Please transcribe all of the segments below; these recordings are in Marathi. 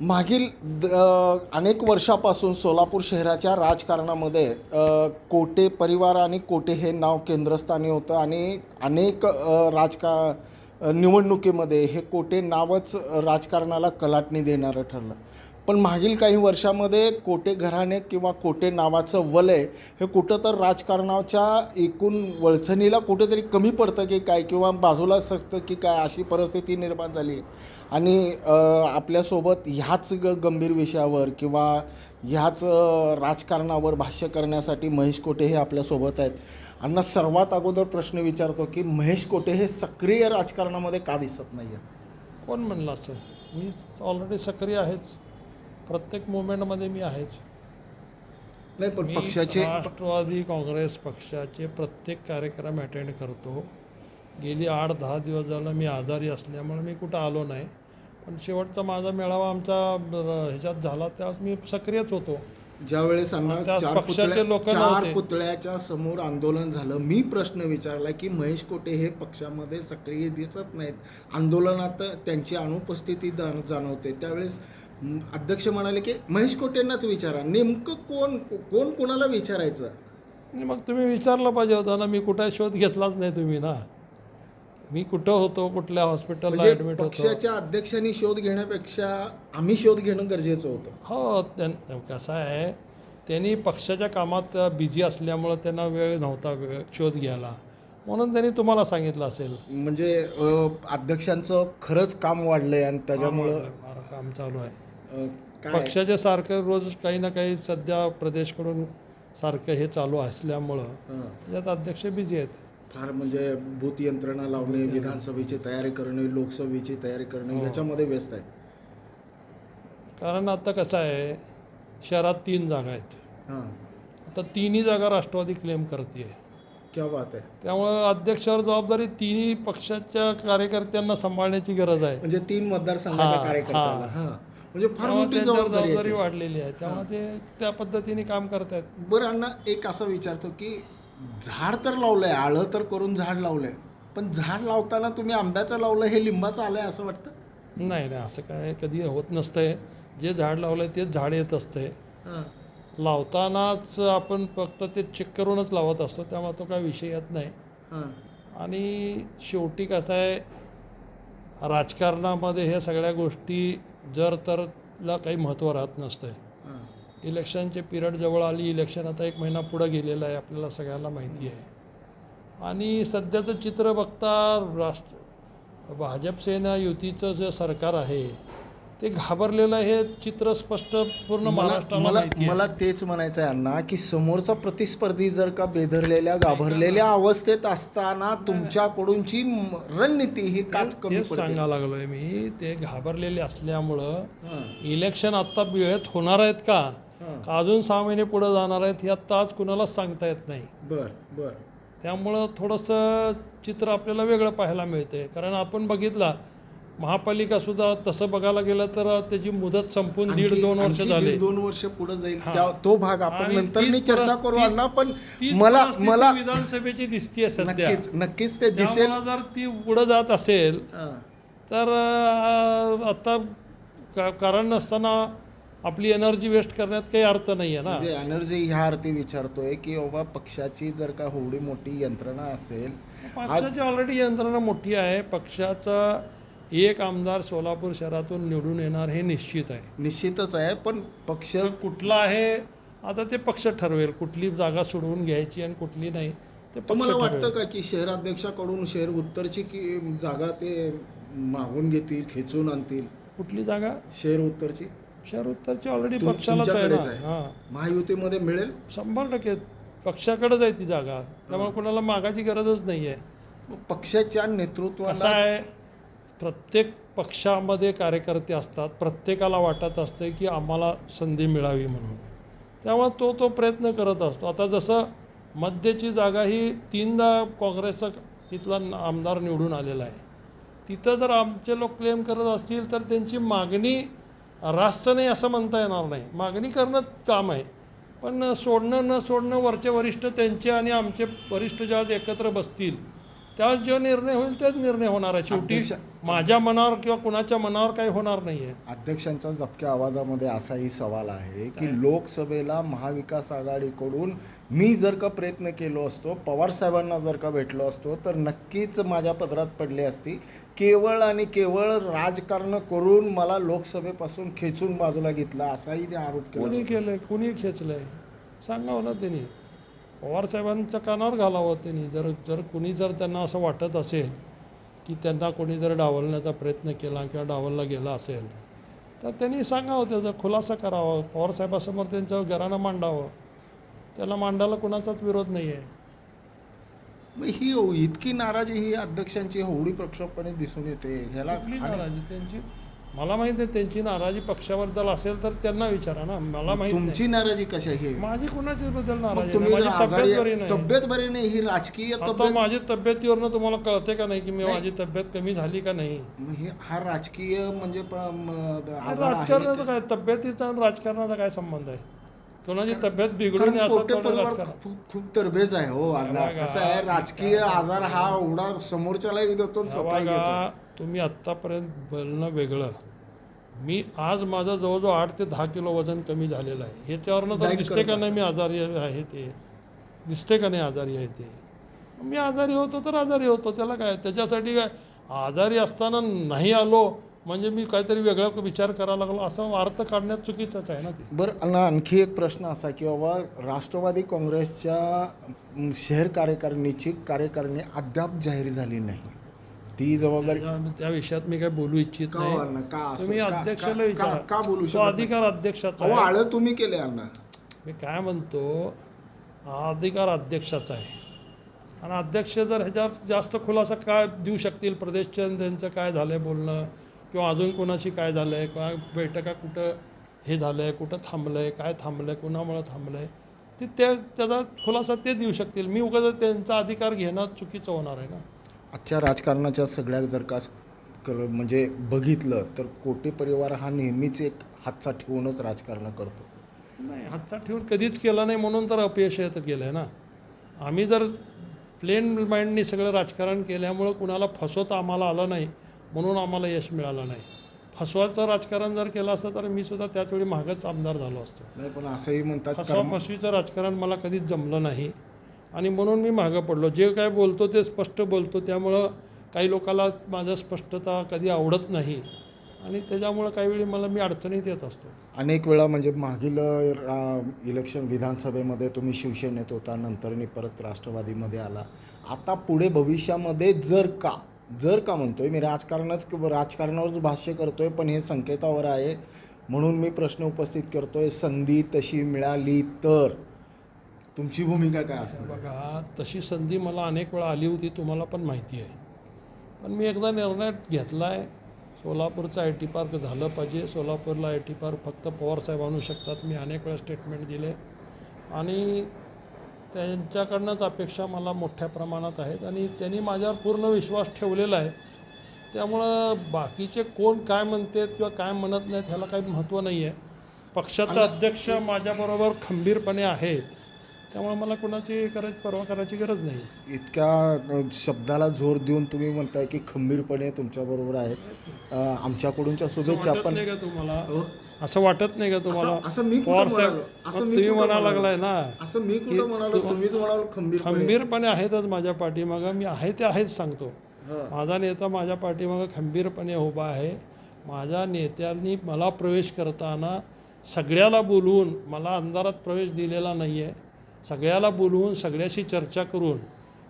मागील द अनेक वर्षापासून सोलापूर शहराच्या राजकारणामध्ये कोटे परिवार आणि कोटे हे नाव केंद्रस्थानी होतं आणि अनेक राजका निवडणुकीमध्ये हे कोटे नावच राजकारणाला कलाटणी देणारं ठरलं. पण मागील काही वर्षामध्ये कोटे घराणे किंवा कोटे नावाचं वलय हे कुठं तर राजकारणाच्या एकूण वळचणीला कुठेतरी कमी पडतं की काय किंवा बाजूला सकतं की काय अशी परिस्थिती निर्माण झाली आणि आपल्यासोबत ह्याच ग गंभीर विषयावर किंवा ह्याच राजकारणावर भाष्य करण्यासाठी महेश कोटे हे आपल्यासोबत आहेत. अण्णा सर्वात अगोदर प्रश्न विचारतो की महेश कोटे हे सक्रिय राजकारणामध्ये का दिसत नाही आहेत कोण म्हणलं असं? मी ऑलरेडी सक्रिय आहेच. प्रत्येक मुवमेंटमध्ये मी आहेच. नाही पण मी पक्षाचे राष्ट्रवादी काँग्रेस पक्षाचे प्रत्येक कार्यक्रम अटेंड करतो. गेली आठ दहा दिवस झालं मी आजारी असल्यामुळे मी कुठं आलो नाही. पण शेवटचा माझा मेळावा आमचा ह्याच्यात झाला त्यावेळेस मी सक्रियच होतो. ज्यावेळेस पक्षाचे लोकं चार. पुतळ्याच्या समोर आंदोलन झालं. मी प्रश्न विचारला की महेश कोटे हे पक्षामध्ये सक्रिय दिसत नाहीत. आंदोलनात त्यांची अनुपस्थिती जाण- जाणवते. त्यावेळेस अध्यक्ष म्हणाले की महेश कोटेंनाच विचारा. नेमकं कोण कोण कोणाला विचारायचं? मग तुम्ही विचारलं पाहिजे होतं ना मी कुठे शोध घेतलाच नाही तुम्ही ना. मी कुठं होतो कुठल्या हॉस्पिटलला म्हणजे ॲडमिट होतो? पक्षाच्या अध्यक्षांनी शोध घेण्यापेक्षा आम्ही शोध घेणं गरजेचं होतं. हो त्यां कसं आहे त्यांनी पक्षाच्या कामात बिझी असल्यामुळं त्यांना वेळ नव्हता वेळ शोध घ्यायला. म्हणून त्यांनी तुम्हाला सांगितलं असेल. म्हणजे अध्यक्षांचं खरंच काम वाढलंय आणि त्याच्यामुळं फार काम चालू आहे. अ, काय? पक्षाचे सारखं रोज काही ना काही सध्या प्रदेशकडून सारखं हे चालू असल्यामुळं हं. त्याच्यात अध्यक्ष बिझी आहेत. फार म्हणजे भूत यंत्रणा लावणे विधानसभेची तयारी करणे लोकसभेची तयारी करणे याच्यामध्ये व्यस्त आहे कारण आता कसं आहे शहरात तीन जागा आहेत. हां. आता तिन्ही जागा राष्ट्रवादी क्लेम करते क्या बात आहे. त्यामुळं अध्यक्षावर जबाबदारी तिन्ही पक्षाच्या कार्यकर्त्यांना सांभाळण्याची गरज आहे. म्हणजे तीन मतदारसंघाच्या हां, कार्यकर्त्याला. हां. हां. म्हणजे फार मोठी त्यांच्यावर जबाबदारी आहे जबाबदारी ती. वाढलेली आहे. त्यामुळे ते त्या पद्धतीने काम करतायत बरं अण्णा एक असं विचारतो की झाड तर लावलंय आळं तर करून झाड लावलंय पण झाड लावताना तुम्ही आंब्याचं लावलं हे लिंबाचं आलंय असं वाटतं? नाही नाही असं काय कधी होत नसतंय. जे झाड लावलं तेच झाड येत असतंय. हां. लावतानाच आपण फक्त ते चेक करूनच लावत असतो त्यामुळे तो काय विषय येत नाही. हां. आणि शेवटी कसं आहे राजकारणामध्ये ह्या सगळ्या गोष्टी जर तर ला काही महत्त्व राहत नसतंय. हां. इलेक्शनचे पिरियड जवळ आली इलेक्शन आता एक महिना पुढं गेलेलं आहे आपल्याला सगळ्यांना माहिती आहे. आणि सध्याचं चित्र बघता राष्ट्र भाजप सेना युतीचं जे सरकार आहे ते घाबरलेलं हे चित्र स्पष्ट पूर्ण महाराष्ट्राला मला तेच म्हणायचं आहे अण्णा की समोरचा प्रतिस्पर्धी जर का बेधरलेल्या घाबरलेल्या अवस्थेत असताना तुमच्याकडूनची रणनीती ही कमी सांगायला लागलोय मी ते घाबरलेले असल्यामुळं इलेक्शन आत्ता वेळेत होणार आहेत का. का अजून सहा महिने पुढे जाणार आहेत हे आत्ता आज कुणालाच सांगता येत नाही. बर बर. त्यामुळं थोडंसं चित्र आपल्याला वेगळं पाहायला मिळते कारण आपण बघितला महापालिका सुद्धा तसं बघायला गेलं तर त्याची मुदत संपून दीड दोन वर्ष झाले. दोन वर्ष पुढे जाईल. त्या- तो भाग आपण आणि नंतर तीच चर्चा परिस्थिती- करू अण्णा पण तीच मला परिस्थिती मला विधानसभेची दिसतीये सध्या. नक्कीच नक्कीच ते दिसेल. त्यामुळं जर ती पुढं जात असेल हां. तर अं, आता का- कारण नसताना आपली एनर्जी वेस्ट करण्यात काही अर्थ नाही आहे ना. म्हणजे एनर्जी ह्या अर्थी विचारतोय की बाबा पक्षाची जर का होवडी मोठी यंत्रणा असेल पक्षाची ऑलरेडी यंत्रणा मोठी आहे. पक्षाचा एक आमदार सोलापूर शहरातून निवडून येणार हे निश्चित आहे. निश्चितच आहे पण पक्ष तर कुठला आहे आता ते पक्ष ठरवेल. कुठली जागा सोडवून घ्यायची आणि कुठली नाही ते पक्ष तुम्हाला वाटतं ठरवेल का की शहराध्यक्षाकडून शहर उत्तरची की जागा ते मागून घेतील खेचून आणतील? कुठली जागा? शहर उत्तरची? शहर उत्तरची ऑलरेडी तुम- पक्षालाच आहे तुमच्याकडेच ना. आहे. हां. महायुतीमध्ये मिळेल? शंभर टक्के पक्षाकडेच आहे ती जागा. त्यामुळे कोणाला मागायची गरजच नाही आहे मग पक्षाच्या कसं नेतृत्वाला आहे? प्रत्येक पक्षामध्ये कार्यकर्ते असतात प्रत्येकाला वाटत असते की आम्हाला संधी मिळावी म्हणून. त्यामुळे तो तो प्रयत्न करत असतो. आता जसं मध्यची जागा ही तीनदा काँग्रेसचा तिथला आमदार निवडून आलेला आहे. तिथं जर आमचे लोक क्लेम करत असतील तर त्यांची मागणी रास्त नाही असं म्हणता येणार नाही. मागणी करणं काम आहे. पण सोडणं न सोडणं वरचे वरिष्ठ त्यांचे आणि आमचे वरिष्ठ ज्या एकत्र बसतील त्यावेळेस जो निर्णय होईल तेच निर्णय होणार आहे. शेवटी माझ्या मनावर किंवा कुणाच्या मनावर काही होणार नाही आहे अध्यक्षांच्या दबक्या आवाजामध्ये असाही सवाल आहे की लोकसभेला महाविकास आघाडीकडून मी जर का प्रयत्न केलो असतो पवार साहेबांना जर का भेटलो असतो तर नक्कीच माझ्या पदरात पडली असती. केवळ आणि केवळ राजकारण करून मला लोकसभेपासून खेचून बाजूला घेतला असाही ते आरोप केला. कोणी केलंय? कोणी खेचलंय? सांगावं ना त्यांनी. पवारसाहेबांच्या कानावर घालावं त्यांनी. जर जर कुणी जर त्यांना असं वाटत असेल की त्यांना कोणी जर डावलण्याचा प्रयत्न केला किंवा डावलला गेला असेल तर त्यांनी सांगावं त्याचा खुलासा करावा. पवारसाहेबासमोर त्यांचं घरानं मांडावं. त्याला मांडायला कुणाचाच विरोध नाही आहे मग ही इतकी नाराजी ही अध्यक्षांची एवढी प्रक्षोभपणे दिसून येते. ह्याला नाराजी? त्यांची मला माहीत नाही त्यांची नाराजी पक्षाबद्दल असेल तर त्यांना विचारा ना. मला माहीत नाही. तुमची नाराजी कशी आहे? माझी कुणाच्या बद्दल नाराजी नाही? माझी आजारी- तब्येत बरी नाही. तब्येत बरी नाही ही राजकीय आता तब्येत माझी तब्येतीवरनं तुम्हाला कळते का नाही की मी. माझी तब्येत कमी झाली का नाही? मग हे हा राजकीय म्हणजे प- म- हे आजार आहे राजकारणाचा? काय तब्येतीचा आणि राजकारणाचा काय संबंध आहे? कोणाची तब्येत बिघडून कारण असं कोटे थोडं परिवार राजकारण. खूप खूप तरबेज आहे हो अण्णा. बघा, कसं आहे राजकीय. आजार हा एवढा समोरच्यालाही देतो आणि स्वतःही घेतो. बघा तुम्ही आत्तापर्यंत बोलणं वेगळं. मी आज माझं जवळजवळ आठ ते दहा किलो वजन कमी झालेलं आहे. ह्याच्यावरनं तर दिसते का नाही मी आजारी आहे ते? दिसते का नाही आजारी आहे ते? मी आजारी होतो तर आजारी होतो. त्याला काय? त्याच्यासाठी काय? आजारी असताना नाही आलो म्हणजे मी काहीतरी वेगळा विचार करायला लागलो. असं अर्थ काढण्यात चुकीचंच आहे ना ते. बरं आणखी एक प्रश्न असा की बाबा राष्ट्रवादी काँग्रेसच्या शहर कार्यकारिणीची कार्यकारिणी अद्याप जाहीर झाली नाही. ती जबाबदारी त्या- विषयात मी काय बोलू इच्छित का हो? नाही का? तुम्ही का- अध्यक्षाला का- विचारा. का- का बोलू तो शकत? अधिकार अध्यक्षाचा अहो आहे. आळं तुम्ही केले अण्णा. मी काय म्हणतो हा अधिकार अध्यक्षाचा आहे. आणि अध्यक्ष जर ह्याच्यावर जास्त खुलासा काय देऊ शकतील? प्रदेशच्या त्यांचं काय झालं आहे बोलणं? किंवा अजून कोणाशी काय झालं आहे किंवा बैठका कुठं हे झालं आहे कुठं थांबलं आहे काय थांबलं आहे कुणामुळं थांबलं आहे ते त्या त्याचा खुलासा ते देऊ शकतील. मी उगाच त्यांचा अधिकार घेणं चुकीचं होणार आहे ना? आजच्या राजकारणाच्या सगळ्या जर का म्हणजे बघितलं तर कोटे परिवार हा नेहमीच एक हातचा ठेवूनच राजकारण करतो. नाही हातचा ठेवून कधीच केला नाही म्हणून तर अपयश येत गेलं आहे ना. आम्ही जर प्लेन माइंडनी सगळं राजकारण केल्यामुळं कुणाला फसवता आम्हाला आलं नाही म्हणून आम्हाला यश मिळालं नाही. फसवाचं राजकारण जर केलं असतं तर मी सुद्धा त्याच वेळी मागच आमदार झालो असतो. नाही पण असंही म्हणतात फसवा फसवीचं राजकारण मला कधीच जमलं नाही. आणि म्हणून मी मागं पडलो. जे काय बोलतो ते स्पष्ट बोलतो. त्यामुळं काही लोकाला माझा स्पष्टता कधी आवडत नाही. आणि त्याच्यामुळं काही वेळी मला मी अडचणीत येत असतो. अनेक वेळा म्हणजे मागील रा- इलेक्शन विधानसभेमध्ये तुम्ही शिवसेनेत होता नंतरनी परत राष्ट्रवादीमध्ये आला. आता पुढे भविष्यामध्ये जर का जर का म्हणतोय मी राजकारणच राजकारणावरच भाष्य करतोय पण हे संकेतावर आहे. म्हणून मी प्रश्न उपस्थित करतोय संधी तशी मिळाली तर. तुमची भूमिका काय असणार बघा तशी संधी मला अनेक वेळा आली होती तुम्हाला पण माहिती आहे. पण मी एकदा निर्णय घेतला आहे सोलापूरचं आय टी पार्क झालं पाहिजे. सोलापूरला आय टी पार्क फक्त पवारसाहेब आणू शकतात. मी अनेक वेळा स्टेटमेंट दिले. आणि त्यांच्याकडनंच अपेक्षा मला मोठ्या प्रमाणात आहेत आणि त्यांनी माझ्यावर पूर्ण विश्वास ठेवलेला आहे. त्यामुळं बाकीचे कोण काय म्हणतात किंवा काय म्हणत नाहीत ह्याला काही महत्त्व नाही आहे पक्षाचा अध्यक्ष माझ्याबरोबर खंबीरपणे आहेत. त्यामुळे मला कोणाची करायची परवा करायची गरज नाही. इतक्या शब्दाला जोर देऊन तुम्ही म्हणताय की खंबीरपणे तुमच्याबरोबर आहेत. आमच्याकडूनच्या शुभेच्छा पण नाही का तुम्हाला? असं वाटत नाही का तुम्हाला? असं- मी पवार साहेब म्हणालो? असं मग मी तुम्ही कुठं म्हणा म्हणालो? लागलाय ना? असं मी कुठं म्हणालो? तुम्हीच म्हणाल खंबीर खंबीरपणे आहेतच माझ्या पाठीमागं. मी आहे ते आहेच सांगतो. माझा नेता माझ्या पाठीमागं खंबीरपणे उभा आहे. माझ्या नेत्यांनी मला प्रवेश करताना सगळ्याला बोलवून मला अंधारात प्रवेश दिलेला नाही आहे सगळ्याला बोलवून सगळ्याशी चर्चा करून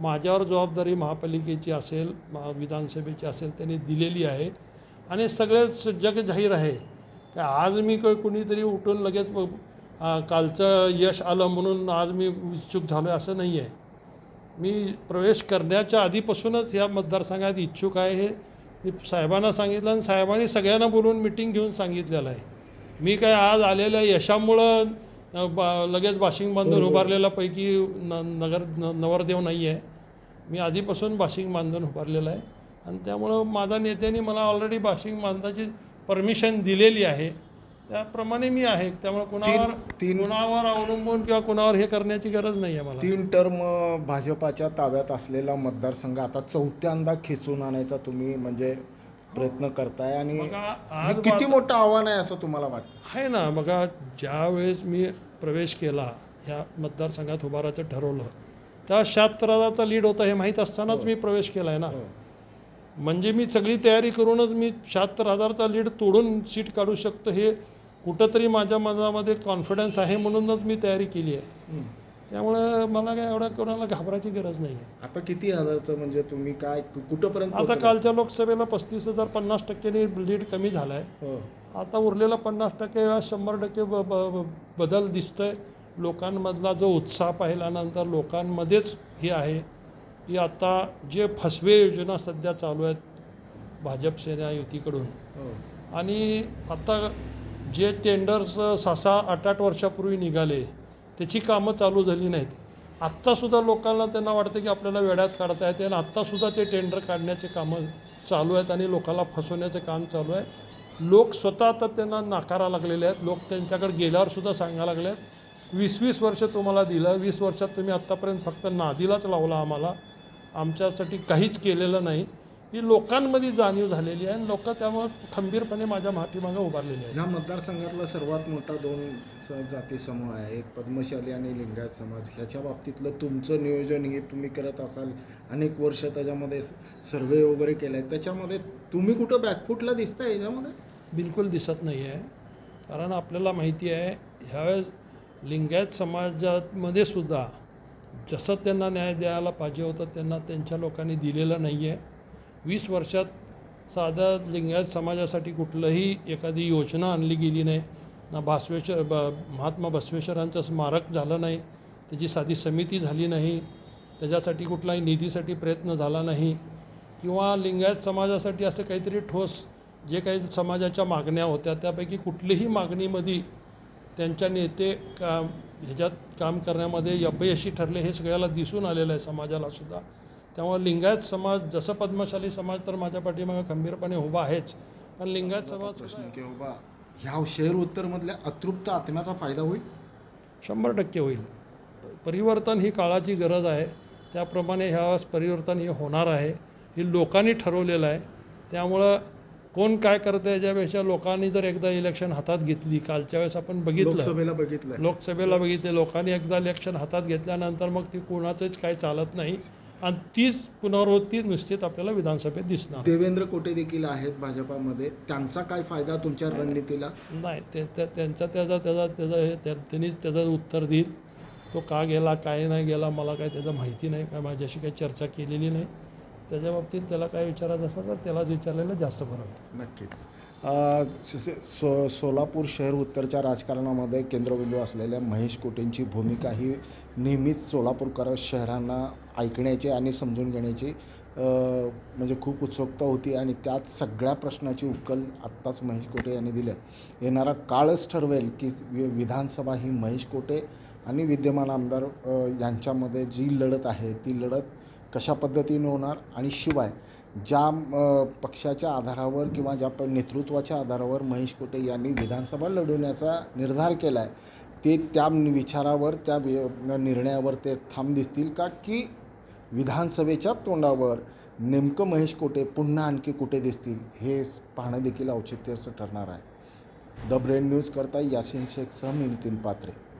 माझ्यावर जबाबदारी महापालिकेची असेल महा- विधानसभेची असेल त्यांनी दिलेली आहे. आणि सगळे जग जाहीर आहे. का आज मी क- कुणीतरी उठून लगेच कालचं यश आलं म्हणून आज मी इच्छुक झालो आहे असं नाही आहे. मी प्रवेश करण्याच्या आधीपासूनच या मतदारसंघात इच्छुक आहे हे मी साहेबांना सांगितलं आणि साहेबांनी सगळ्यांना बोलून मिटिंग घेऊन सांगितलेलं आहे. मी काय आज आलेल्या यशामुळं बा लगेच बाशिंग बांधून उभारलेला पैकी न नगर न नवरदेव नाही आहे मी आधीपासून बाशिंग बांधून उभारलेला आहे. आणि त्यामुळं माझ्या नेत्यांनी मला ऑलरेडी बाशिंग बांधाची परमिशन दिलेली आहे. त्याप्रमाणे मी आहे. त्यामुळे कुणावर तीन- कुणावर अवलंबून किंवा कुणावर हे करण्याची गरज नाही आहे मला. तीन टर्म भाजपाच्या ताब्यात असलेला मतदारसंघ आता चौथ्यांदा खेचून आणायचा तुम्ही म्हणजे प्रयत्न करताय आणि मग आ- हे आज किती मोठं आव्हान आहे असं तुम्हाला वाटतं? आहे ना बघा ज्या वेळेस मी प्रवेश केला ह्या मतदारसंघात उभारायचं ठरवलं त्या हजारचा लीड होता हे माहीत असतानाच मी प्रवेश केला आहे ना म्हणजे मी सगळी तयारी करूनच मी शहात्तर हजारचा लीड तोडून सीट काढू शकतो हे कुठंतरी माझ्या मनामध्ये कॉन्फिडन्स आहे म्हणूनच मी तयारी केली आहे. त्यामुळं मला काय एवढं कोणाला घाबरायची गरज नाही आहे आता किती हजारचं म्हणजे तुम्ही काय कु- कुठंपर्यंत आता? कालच्या लोकसभेला पस्तीस हजार पन्नास टक्क्यांनी लीड कमी झाला आहे हो. आता उरलेला पन्नास टक्के वेळा शंभर टक्के ब ब ब- बदल दिसतोय लोकांमधला जो उत्साह पाहिल्यानंतर लोकांमध्येच हे आहे की आता जे फसवे योजना सध्या चालू आहेत भाजप सेना युतीकडून हो. आणि आता जे टेंडर्स सहा सहा आठ आठ वर्षापूर्वी निघाले त्याची कामं चालू झाली नाहीत. आत्तासुद्धा लोकांना त्यांना वाटतं की आपल्याला वेड्यात काढता येते आणि आत्तासुद्धा ते टेंडर काढण्याचे कामं चालू आहेत आणि लोकांना फसवण्याचं काम चालू आहे. लोक स्वतः आता त्यांना नाकारा लागलेले आहेत. लोक त्यांच्याकडे गेल्यावरसुद्धा सांगायला लागले आहेत वीस वीस वर्ष तुम्हाला दिलं वीस वर्षात तुम्ही आत्तापर्यंत फक्त नादीलाच लावला आम्हाला. आमच्यासाठी काहीच केलेलं नाही. ही लोकांमध्ये जाणीव झालेली आहे आणि लोक त्यामुळे खंबीरपणे माझ्या पाठीमागं उभारलेली आहेत. ह्या मतदारसंघातला सर्वात मोठा दोन स जाती समूह आहे एक पद्मशाली आणि लिंगायत समाज. ह्याच्या बाबतीतलं तुमचं नियोजन हे तुम्ही करत असाल अनेक वर्ष त्याच्यामध्ये सर्वे वगैरे केले आहेत त्याच्यामध्ये तुम्ही कुठं बॅकफुटला दिसताय याच्यामध्ये बिलकुल दिसत नाही आहे कारण आपल्याला माहिती आहे ह्यावेळेस लिंगायत समाजामध्ये सुद्धा जसं त्यांना न्याय द्यायला पाहिजे होतं त्यांना त्यांच्या लोकांनी दिलेलं नाही आहे वीस वर्षात साधा लिंगायत समाजासाठी कुठलंही एखादी योजना आणली गेली नाही ना भास्वेश्वर ब महात्मा बसवेश्वरांचं स्मारक झालं नाही त्याची साधी समिती झाली नाही त्याच्यासाठी कुठलाही निधीसाठी प्रयत्न झाला नाही किंवा लिंगायत समाजासाठी असं काहीतरी ठोस जे काही समाजाच्या मागण्या होत्या त्यापैकी कुठलीही मागणीमध्ये त्यांच्या नेते का ह्याच्यात काम करण्यामध्ये अपयशी ठरले हे सगळ्याला दिसून आलेलं आहे समाजाला सुद्धा. त्यामुळे लिंगायत समाज जसं पद्मशाली समाज तर माझ्या पाठीमागं खंबीरपणे उभा आहेच. पण लिंगायत समाज बाबा ह्या शहर उत्तरमधल्या अतृप्त आत्म्याचा फायदा होईल? शंभर टक्के होईल. परिवर्तन ही काळाची गरज आहे. त्याप्रमाणे ह्या परिवर्तन हे होणार आहे. हे लोकांनी ठरवलेलं आहे. त्यामुळं कोण काय करतं याच्यापेक्षा लोकांनी जर एकदा इलेक्शन हातात घेतली कालच्या वेळेस आपण बघितलं. लोकसभेला बघितलंय. लोकसभेला बघितले. लोकांनी एकदा इलेक्शन हातात घेतल्यानंतर मग ती कोणाचंच काही चालत नाही. आणि तीच पुनरावृत्ती निश्चित आपल्याला विधानसभेत दिसणार. देवेंद्र कोटे देखील आहेत भाजपामध्ये. त्यांचा काय फायदा तुमच्या रणनीतीला? नाही ते त्या- त्यांचा त्याचा त्याचा त्याचा हे त्या- त्यांनीच त्याचं उत्तर देईल. तो का गेला काय नाही गेला मला काय त्याचं माहिती नाही काय माझ्याशी काही चर्चा केलेली नाही. त्याच्या बाबतीत त्याला काय विचारायचं असलं तर त्यालाच विचारलेलं जास्त बरं नक्कीच. सो सोलापूर शहर उत्तरच्या राजकारणामध्ये केंद्रबिंदू असलेल्या महेश कोटेंची भूमिका ही नेहमीच सोलापूरकर शहरांना ऐकण्याची आणि समजून घेण्याची म्हणजे खूप उत्सुकता होती आणि त्यात सगळ्या प्रश्नाची उकल आत्ताच महेश कोटे यांनी दिलं. येणारा काळच ठरवेल की विधानसभा ही महेश कोटे आणि विद्यमान आमदार यांच्यामध्ये जी लढत आहे ती लढत कशा पद्धतीने होणार आणि शिवाय ज्या पक्षाच्या आधारावर किंवा ज्या प नेतृत्वाच्या आधारावर महेश कोटे यांनी विधानसभा लढवण्याचा निर्धार केला आहे ते त्या विचारावर त्या वि- निर्णयावर ते थांब दिसतील का की विधानसभेच्या तोंडावर नेमकं महेश कोटे पुन्हा आणखी कुठे दिसतील हे पाहणं देखील औचित्याचं ठरणार आहे. द ब्रेन न्यूज करता यासिन शेखसह मी नितीन पात्रे.